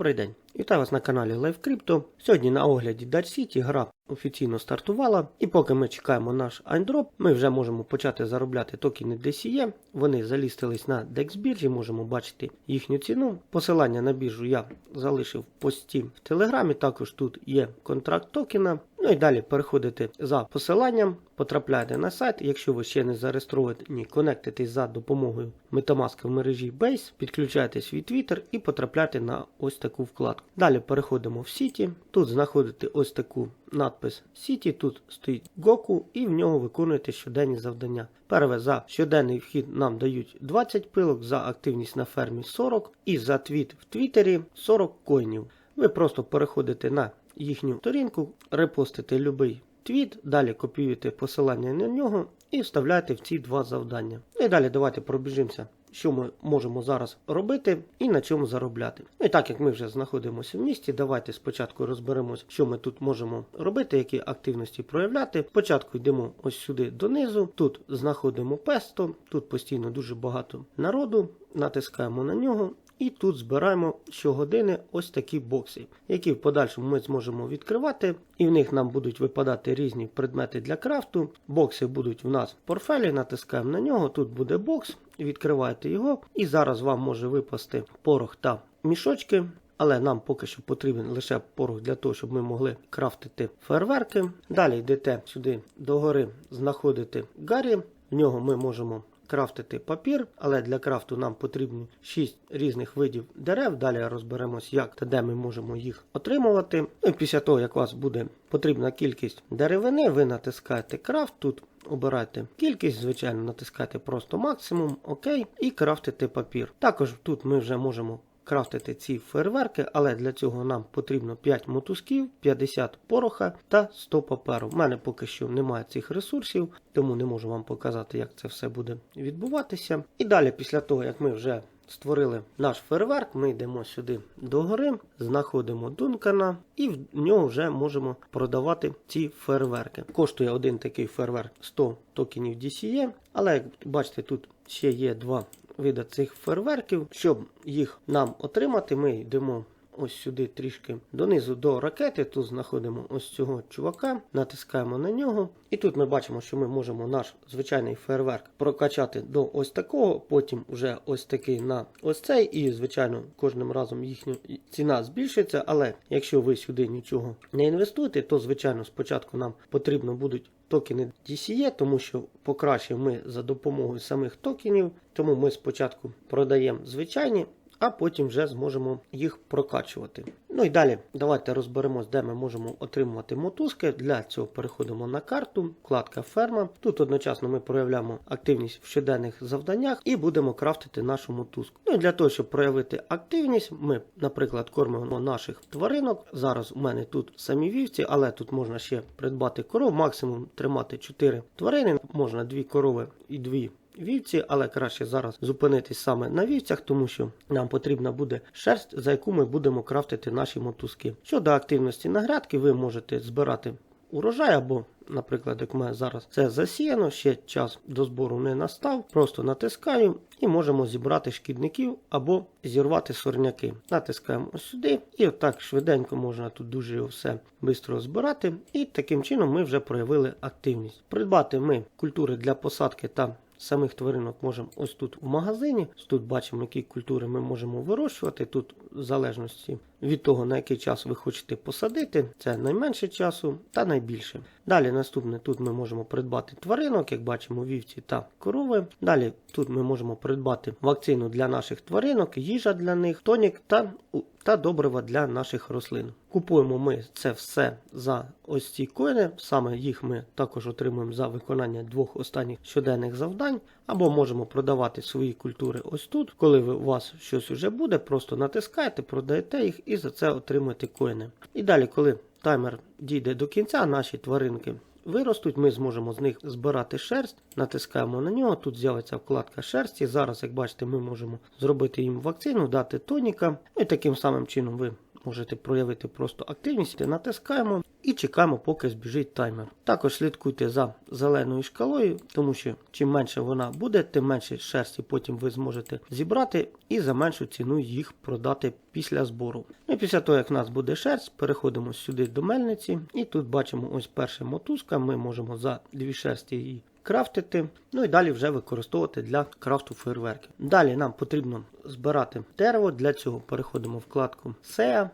Добрий день! Вітаю вас на каналі Live Crypto. Сьогодні на огляді Dutch City гра офіційно стартувала. І поки ми чекаємо наш айндроп, ми вже можемо почати заробляти токени DCE. Вони залістились на DEX біржі, можемо бачити їхню ціну. Посилання на біржу я залишив в пості в Телеграмі. Також тут є контракт токена. Ну і далі переходите за посиланням, потрапляєте на сайт. Якщо ви ще не зареєстровані, конектитесь за допомогою Metamask в мережі Base, підключаєте свій Twitter і потрапляєте на ось таку вкладку. Далі переходимо в Сіті. Тут знаходите ось таку надпис Сіті. Тут стоїть Goku і в нього виконуєте щоденні завдання. Перше за щоденний вхід нам дають 20 пилок, за активність на фермі 40 і за твіт в Твіттері 40 коїнів. Ви просто переходите на їхню сторінку, репостите будь-який твіт, далі копіюєте посилання на нього і вставляєте в ці два завдання. Ну І далі давайте пробіжимося, що ми можемо зараз робити і на чому заробляти. Ну і так як ми вже знаходимося в місті, давайте спочатку розберемося, що ми тут можемо робити, які активності проявляти. Спочатку йдемо ось сюди донизу, тут знаходимо песто, тут постійно дуже багато народу, натискаємо на нього. І тут збираємо щогодини ось такі бокси, які в подальшому ми зможемо відкривати, і в них нам будуть випадати різні предмети для крафту. Бокси будуть в нас в портфелі, натискаємо на нього, тут буде бокс, відкриваєте його, і зараз вам може випасти порох та мішочки. Але нам поки що потрібен лише порох для того, щоб ми могли крафтити фейерверки. Далі йдете сюди догори, знаходите Гаррі. В нього ми можемо крафтити папір, але для крафту нам потрібно 6 різних видів дерев. Далі розберемось, як та де ми можемо їх отримувати. Ну і після того, як у вас буде потрібна кількість деревини, ви натискаєте крафт. Тут обирайте кількість, звичайно, натискаєте просто максимум, ОК, і крафтите папір. Також тут ми вже можемо. Крафтити ці фейерверки, але для цього нам потрібно 5 мотузків, 50 пороха та 100 паперу. У мене поки що немає цих ресурсів, тому не можу вам показати, як це все буде відбуватися. І далі, після того, як ми вже створили наш фейерверк, ми йдемо сюди до гори, знаходимо Дункана і в нього вже можемо продавати ці фейерверки. Коштує один такий фейерверк 100 токенів DCE, але як бачите, тут ще є два вида цих фейерверків. Щоб їх нам отримати, ми йдемо ось сюди трішки донизу до ракети. Тут знаходимо ось цього чувака, натискаємо на нього. І тут ми бачимо, що ми можемо наш звичайний фейерверк прокачати до ось такого, потім вже ось такий на ось цей. І, звичайно, кожним разом їхня ціна збільшиться. Але якщо ви сюди нічого не інвестуєте, то звичайно спочатку нам потрібно будуть. Токени DCE, тому що покращимо ми за допомогою самих токенів. Тому ми спочатку продаємо звичайні, а потім вже зможемо їх прокачувати. Ну і далі давайте розберемось, де ми можемо отримувати мотузки. Для цього переходимо на карту, вкладка ферма. Тут одночасно ми проявляємо активність в щоденних завданнях і будемо крафтити нашу мотузку. Ну і для того, щоб проявити активність, ми, наприклад, кормимо наших тваринок. Зараз у мене тут самі вівці, але тут можна ще придбати коров, максимум тримати 4 тварини, можна 2 корови і 2 вівці, але краще зараз зупинитись саме на вівцях, тому що нам потрібна буде шерсть, за яку ми будемо крафтити наші мотузки. Щодо активності на грядки, ви можете збирати урожай або. Наприклад, як мене зараз це засіяно, ще час до збору не настав. Просто натискаю і можемо зібрати шкідників або зірвати сорняки. Натискаємо сюди, і отак швиденько можна тут дуже все швидко збирати. І таким чином ми вже проявили активність. Придбати ми культури для посадки та Самих тваринок можемо ось тут в магазині. Тут бачимо, які культури ми можемо вирощувати. Тут, в залежності від того, на який час ви хочете посадити, це найменше часу та найбільше. Далі наступне тут ми можемо придбати тваринок, як бачимо, вівці та корови. Далі тут ми можемо придбати вакцину для наших тваринок, їжа для них, тонік та та добрива для наших рослин. Купуємо ми це все за ось ці коїни, саме їх ми також отримуємо за виконання двох останніх щоденних завдань, або можемо продавати свої культури ось тут. Коли у вас щось вже буде, просто натискаєте, продаєте їх і за це отримуєте коїни. І далі, коли таймер дійде до кінця, наші тваринки. Виростуть, ми зможемо з них збирати шерсть, натискаємо на нього, тут з'явиться вкладка шерсті. Зараз, як бачите, ми можемо зробити їм вакцину, дати тоніка. І таким самим чином ви можете проявити просто активність. Натискаємо і чекаємо, поки збіжить таймер. Також слідкуйте за зеленою шкалою, тому що чим менше вона буде, тим менше шерсті потім ви зможете зібрати і за меншу ціну їх продати після збору. Ну і після того, як в нас буде шерсть, переходимо сюди до мельниці, і тут бачимо ось перша мотузка. Ми можемо за дві шерсті її крафтити, ну і далі вже використовувати для крафту фейерверків. Далі нам потрібно збирати дерево. Для цього переходимо в вкладку SEA.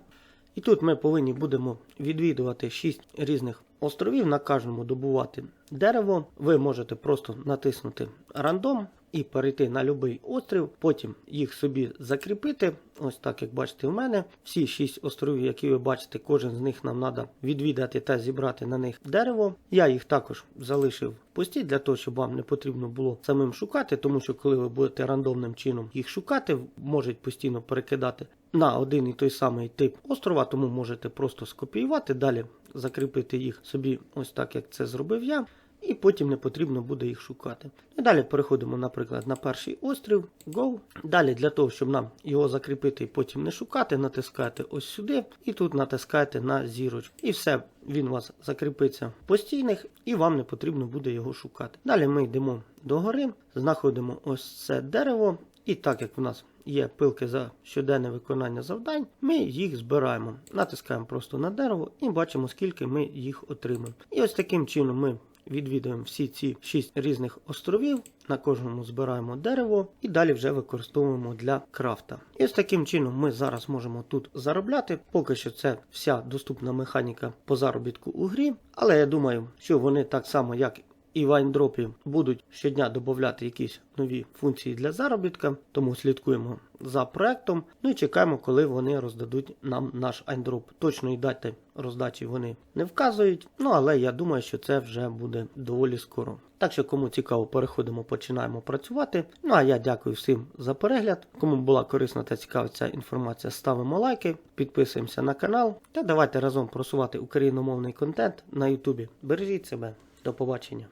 І тут ми повинні будемо відвідувати 6 різних островів, на кожному добувати дерево. Ви можете просто натиснути рандом і перейти на будь-який острів, потім їх собі закріпити. Ось так, як бачите, в мене. Всі 6 островів, які ви бачите, кожен з них нам треба відвідати та зібрати на них дерево. Я їх також залишив пусті для того, щоб вам не потрібно було самим шукати, тому що коли ви будете рандомним чином їх шукати, можуть постійно перекидати на один і той самий тип острова, тому можете просто скопіювати, далі закріпити їх собі, ось так як це зробив я. І потім не потрібно буде їх шукати. І далі переходимо, наприклад, на перший острів, Go. Далі для того, щоб нам його закріпити і потім не шукати, натискаєте ось сюди, і тут натискаєте на зірочку. І все, він у вас закріпиться постійних, і вам не потрібно буде його шукати. Далі ми йдемо до гори, знаходимо ось це дерево, і так як в нас є пилки за щоденне виконання завдань, ми їх збираємо. Натискаємо просто на дерево і бачимо, скільки ми їх отримаємо. І ось таким чином ми відвідуємо всі ці шість різних островів, на кожному збираємо дерево і далі вже використовуємо для крафта. І ось таким чином ми зараз можемо тут заробляти. Поки що це вся доступна механіка по заробітку у грі, але я думаю, що вони так само, як і в айндропі будуть щодня додати якісь нові функції для заробітка, тому слідкуємо за проектом. Ну і чекаємо, коли вони роздадуть нам наш айндроп. Точної дати роздачі вони не вказують, ну але я думаю, що це вже буде доволі скоро. Так що, кому цікаво, переходимо, починаємо працювати. Ну а я дякую всім за перегляд. Кому була корисна та цікава ця інформація, ставимо лайки, підписуємося на канал та давайте разом просувати україномовний контент на Ютубі. Бережіть себе, до побачення.